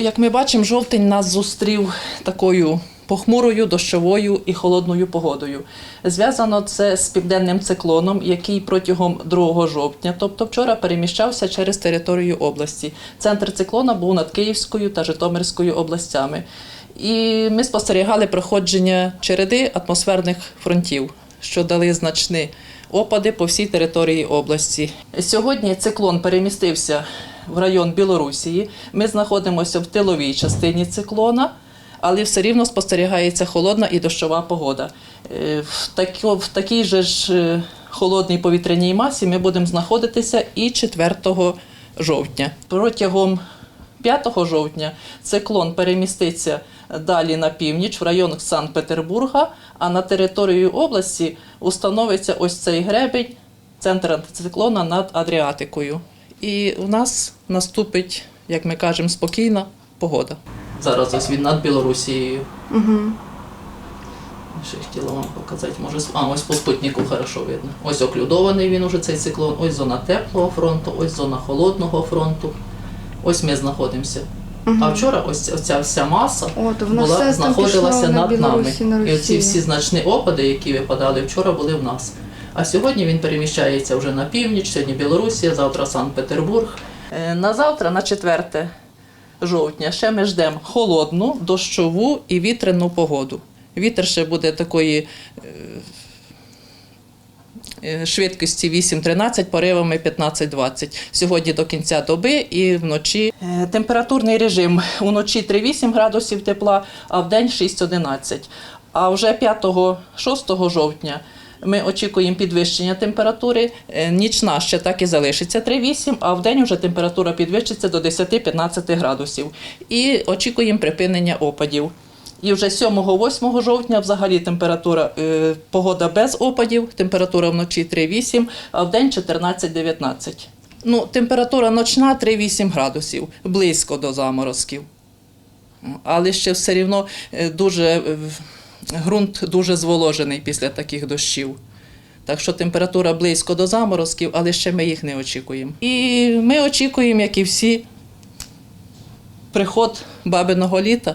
Як ми бачимо, жовтень нас зустрів такою похмурою, дощовою і холодною погодою. Зв'язано це з південним циклоном, який протягом 2 жовтня, тобто вчора, переміщався через територію області. Центр циклона був над Київською та Житомирською областями. І ми спостерігали проходження череди атмосферних фронтів, що дали значні опади по всій території області. Сьогодні циклон перемістився в район Білорусії. Ми знаходимося в тиловій частині циклона, але все рівно спостерігається холодна і дощова погода. Е, В, тако- в такій же ж е, холодній повітряній масі ми будемо знаходитися і 4 жовтня. Протягом 5 жовтня циклон переміститься далі на північ в район Санкт-Петербурга, а на територію області установиться ось цей гребень, центр антициклона над Адріатикою. І у нас наступить, як ми кажемо, спокійна погода. Зараз ось він над Білорусією. Угу. Ще хотіла вам показати, може, а ось по спутнику хорошо видно. Ось оклюдований він уже цей циклон, ось зона теплого фронту, ось зона холодного фронту. Ось ми знаходимося. А вчора ось ця- ця вся маса О, то була, все знаходилася на над Білорусі, на нами. І оці всі значні опади, які випадали вчора, були в нас. А сьогодні він переміщається вже на північ, сьогодні Білорусія, завтра Санкт-Петербург. Е, На завтра, на 4 жовтня, ще ми ждемо холодну, дощову і вітряну погоду. Вітер ще буде такої е, швидкості 8-13, поривами 15-20. Сьогодні до кінця доби і вночі. Е, Температурний режим уночі 3-8 градусів тепла, а вдень 6-11. А вже 5-6 жовтня ми очікуємо підвищення температури. Е, Нічна ще так і залишиться 3-8, а вдень вже температура підвищиться до 10-15 градусів. І очікуємо припинення опадів. І вже 7-8 жовтня взагалі температура е, погода без опадів, температура вночі 3-8, а вдень 14-19. Ну, температура ночна 3-8 градусів, близько до заморозків. Але ще все рівно е, дуже ґрунт дуже зволожений після таких дощів. Так що температура близько до заморозків, але ще ми їх не очікуємо. І ми очікуємо, як і всі, приход бабиного літа.